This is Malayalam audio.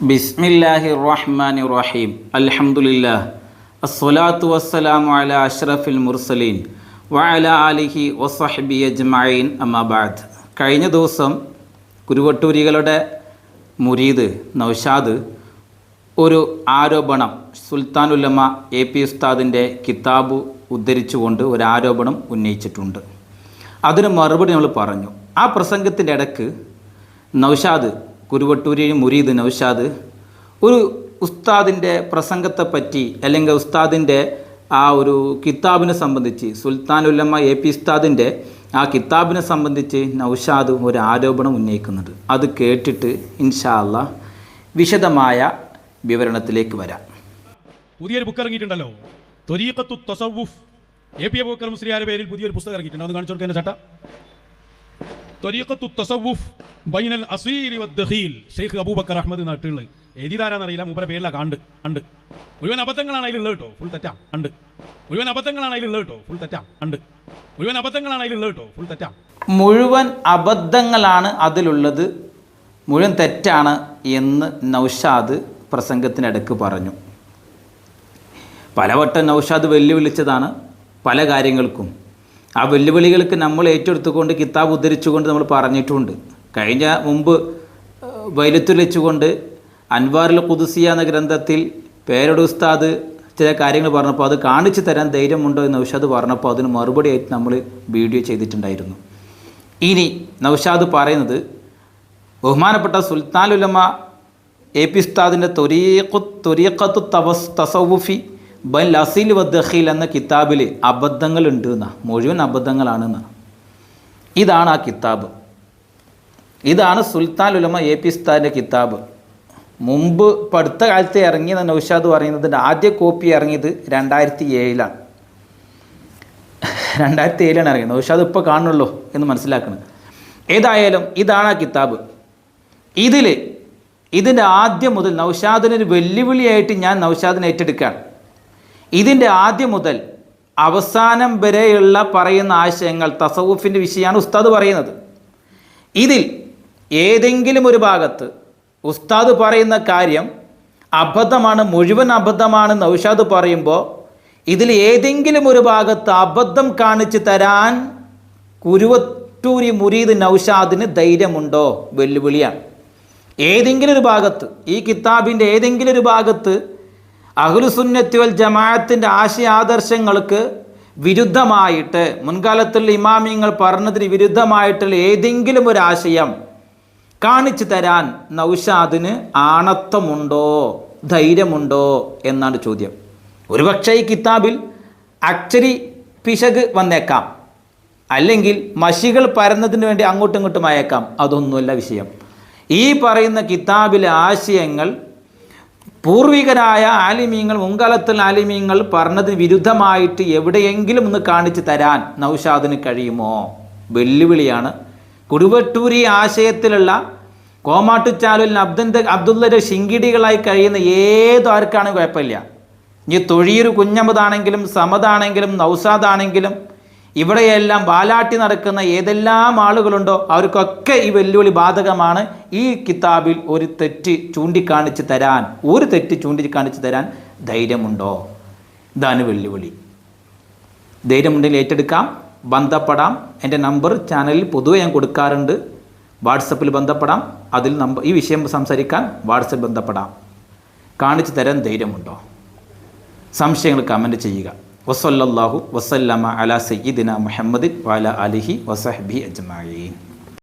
ബിസ്മില്ലാഹി റഹ്മാനി റഹീം അൽഹംദുലില്ലാ അസ്സലാത്തു വസ്സലാമു അല അഷ്റഫിൽ മുർസലീൻ. വഅല അലിഹി വസഹബി അജ്മഈൻ. അമ്മാബാദ് കഴിഞ്ഞ ദിവസം കുരുവട്ടൂരികളുടെ മുരീദ് നൗഷാദ് ഒരു ആരോപണം സുൽത്താൻ ഉലമ എ പി ഉസ്താദിന്റെ കിതാബ് ഉദ്ധരിച്ചുകൊണ്ട് ഒരു ആരോപണം ഉന്നയിച്ചിട്ടുണ്ട്. അതിന് മറുപടി നമ്മൾ പറഞ്ഞു. ആ പ്രസംഗത്തിന്റെ ഇടയ്ക്ക് നൗഷാദ് കുരുവട്ടൂരി മുരീദ് നൗഷാദ്. ഒരു ഉസ്താദിന്റെ പ്രസംഗത്തെപ്പറ്റി അല്ലെങ്കിൽ ഉസ്താദിന്റെ ആ ഒരു കിതാബിനെ സംബന്ധിച്ച് സുൽത്താൻ ഉല്ലമ്മ എ പി ഉസ്താദിന്റെ ആ കിതാബിനെ സംബന്ധിച്ച് നൗഷാദ് ഒരു ആരോപണം ഉന്നയിക്കുന്നുണ്ട് അത് കേട്ടിട്ട് ഇൻഷാ അല്ല വിശദമായ വിവരണത്തിലേക്ക് വരാം. പുതിയൊരു ബുക്ക് ഇറങ്ങിയിട്ടുണ്ടല്ലോ. ത്വരീഖത്തു തസവുഫ് എ പി മുസ്ലിയാരുടെ പേരിൽ പുതിയൊരു പുസ്തകം ഇറങ്ങിയിട്ടുണ്ട്. അത് കാണിച്ചു കൊടുക്കുന്ന ചട്ട. ബൈനൽ ഷെയ്ഖ് അബൂബക്കർ അഹമ്മദ് നാട്ടിലുള്ള എഴുതിതാരാന്നറിയില്ല മൂപ്പരെ പേരില കണ്ട്. കണ്ട്. മുഴുവൻ അബദ്ധങ്ങളാണ് അതിലുള്ളത് കേട്ടോ. ഫുൾ തെറ്റാ. കണ്ട്. മുഴുവൻ അബദ്ധങ്ങളാണ് അതിലുള്ളത് കേട്ടോ. ഫുൾ തെറ്റാ. കണ്ട്. മുഴുവൻ അബദ്ധങ്ങളാണ് അതിലുള്ളത് കേട്ടോ. ഫുൾ തെറ്റാ. മുഴുവൻ അബദ്ധങ്ങളാണ് അതിലുള്ളത്. മുഴുവൻ തെറ്റാണ് എന്ന് നൗഷാദ് പ്രസംഗത്തിനിടക്ക് പറഞ്ഞു. പലവട്ടം നൗഷാദ് വെല്ലുവിളിച്ചതാണ് പല കാര്യങ്ങൾക്കും. ആ വെല്ലുവിളികൾക്ക് നമ്മൾ ഏറ്റെടുത്തുകൊണ്ട് കിതാബ് ഉദ്ധരിച്ചുകൊണ്ട് നമ്മൾ പറഞ്ഞിട്ടുണ്ട്. കഴിഞ്ഞ മുമ്പ് വൈലത്തിൽ വെച്ചുകൊണ്ട് അൻവാറിൽ കുതുസിയ എന്ന ഗ്രന്ഥത്തിൽ പേരുടെ ഉസ്താദ് ചില കാര്യങ്ങൾ പറഞ്ഞപ്പോൾ അത് കാണിച്ചു തരാൻ ധൈര്യമുണ്ടോ എന്ന് നൗഷാദ് പറഞ്ഞപ്പോൾ അതിന് മറുപടിയായിട്ട് നമ്മൾ വീഡിയോ ചെയ്തിട്ടുണ്ടായിരുന്നു. ഇനി നൗഷാദ് പറയുന്നത് ബഹുമാനപ്പെട്ട സുൽത്താൻ ഉലമ എ പി ഉസ്താദിന്റെ തൊരീഖു തൊരീഖത്തു തവസ് ബൽ അസീൽ വദ്ദഖീൽ എന്ന കിതാബിൽ അബദ്ധങ്ങളുണ്ട് എന്നാ. മുഴുവൻ അബദ്ധങ്ങളാണെന്ന്. ഇതാണ് ആ കിതാബ്. ഇതാണ് സുൽത്താൻ ഉലമ എ പി ഉസ്താദിന്റെ കിതാബ്. മുമ്പ് അടുത്ത കാലത്ത് ഇറങ്ങിയത് നൗഷാദ് പറയുന്നതിന്റെ ആദ്യ കോപ്പി ഇറങ്ങിയത് രണ്ടായിരത്തി ഏഴിലാണ് രണ്ടായിരത്തി ഏഴിലാണ് ഇറങ്ങിയത്. നൗഷാദ് ഇപ്പോൾ കാണുള്ളൂ എന്ന് മനസ്സിലാക്കണം. ഏതായാലും ഇതാണ് ആ കിതാബ്. ഇതിൽ ഇതിന്റെ ആദ്യം മുതൽ നൗഷാദിനൊരു വെല്ലുവിളിയായിട്ട് ഞാൻ നൗഷാദിനെ ഏറ്റെടുക്കുകയാണ്. ഇതിന്റെ ആദ്യം മുതൽ അവസാനം വരെയുള്ള പറയുന്ന ആശയങ്ങൾ തസവുഫിന്റെ വിഷയമാണ് ഉസ്താദ് പറയുന്നത്. ഇതിൽ ഏതെങ്കിലും ഒരു ഭാഗത്ത് ഉസ്താദ് പറയുന്ന കാര്യം അബദ്ധമാണ് മുഴുവൻ അബദ്ധമാണ് നൗഷാദ് പറയുമ്പോൾ ഇതിൽ ഏതെങ്കിലും ഒരു ഭാഗത്ത് അബദ്ധം കാണിച്ചു തരാൻ കുരുവട്ടൂരി മുരീദ് നൗഷാദിന് ധൈര്യമുണ്ടോ? വെല്ലുവിളിയാണ്. ഏതെങ്കിലും ഒരു ഭാഗത്ത് ഈ കിതാബിന്റെ ഏതെങ്കിലും ഒരു ഭാഗത്ത് അഹ്ലുസുന്നത്തി വൽ ജമാഅത്തിന്റെ ആശയാദർശങ്ങൾക്ക് വിരുദ്ധമായിട്ട് മുൻകാലത്തുള്ള ഇമാമിയങ്ങൾ പറഞ്ഞതിന് വിരുദ്ധമായിട്ടുള്ള ഏതെങ്കിലും ഒരു ആശയം കാണിച്ചു തരാൻ നൗഷാദിന് ആണത്വമുണ്ടോ ധൈര്യമുണ്ടോ എന്നാണ് ചോദ്യം. ഒരുപക്ഷെ ഈ കിതാബിൽ അക്ഷരി പിശക് വന്നേക്കാം. അല്ലെങ്കിൽ മഷികൾ പരന്നതിന് വേണ്ടി അങ്ങോട്ടും ഇങ്ങോട്ടും അയക്കാം അതൊന്നുമല്ല വിഷയം. ഈ പറയുന്ന കിതാബിലെ ആശയങ്ങൾ പൂർവികരായ ആലിമീങ്ങൾ മുൻകാലത്തിൽ ആലിമീങ്ങൾ പറഞ്ഞത് വിരുദ്ധമായിട്ട് എവിടെയെങ്കിലും ഒന്ന് കാണിച്ചു തരാൻ നൗഷാദിന് കഴിയുമോ? വെല്ലുവിളിയാണ്. കുടുവട്ടൂരി ആശയത്തിലുള്ള കോമാട്ടുചാലുലിന് അബ്ദുന്റെ അബ്ദുള്ളയുടെ ശിങ്കിടികളായി കഴിയുന്ന ഏതോ ആർക്കാണെങ്കിലും കുഴപ്പമില്ല. ഇനി തൊഴിയൊരു കുഞ്ഞമ്മതാണെങ്കിലും സമതാണെങ്കിലും നൗസാദാണെങ്കിലും ഇവിടെയെല്ലാം വാലാട്ടി നടക്കുന്ന ഏതെല്ലാം ആളുകളുണ്ടോ അവർക്കൊക്കെ ഈ വെല്ലുവിളി ബാധകമാണ്. ഈ കിതാബിൽ ഒരു തെറ്റ് ചൂണ്ടിക്കാണിച്ച് തരാൻ ഒരു തെറ്റ് ചൂണ്ടിക്കാണിച്ച് തരാൻ ധൈര്യമുണ്ടോ? ഇതാണ് വെല്ലുവിളി. ധൈര്യമുണ്ടെങ്കിൽ ഏറ്റെടുക്കാം ബന്ധപ്പെടാം. എന്റെ നമ്പർ ചാനലിൽ പൊതുവെ ഞാൻ കൊടുക്കാറുണ്ട്. വാട്സപ്പിൽ ബന്ധപ്പെടാം അതിൽ നമ്പർ ഈ വിഷയം സംസാരിക്കാൻ വാട്സപ്പ് ബന്ധപ്പെടാം. കാണിച്ചു തരാൻ ധൈര്യമുണ്ടോ? സംശയങ്ങൾ കമന്റ് ചെയ്യുക. വസല്ലല്ലാഹു വസല്ലമ അല സയ്യിദിന മുഹമ്മദ് വാല അലിഹി വസഹബി അജ്മഈൻ.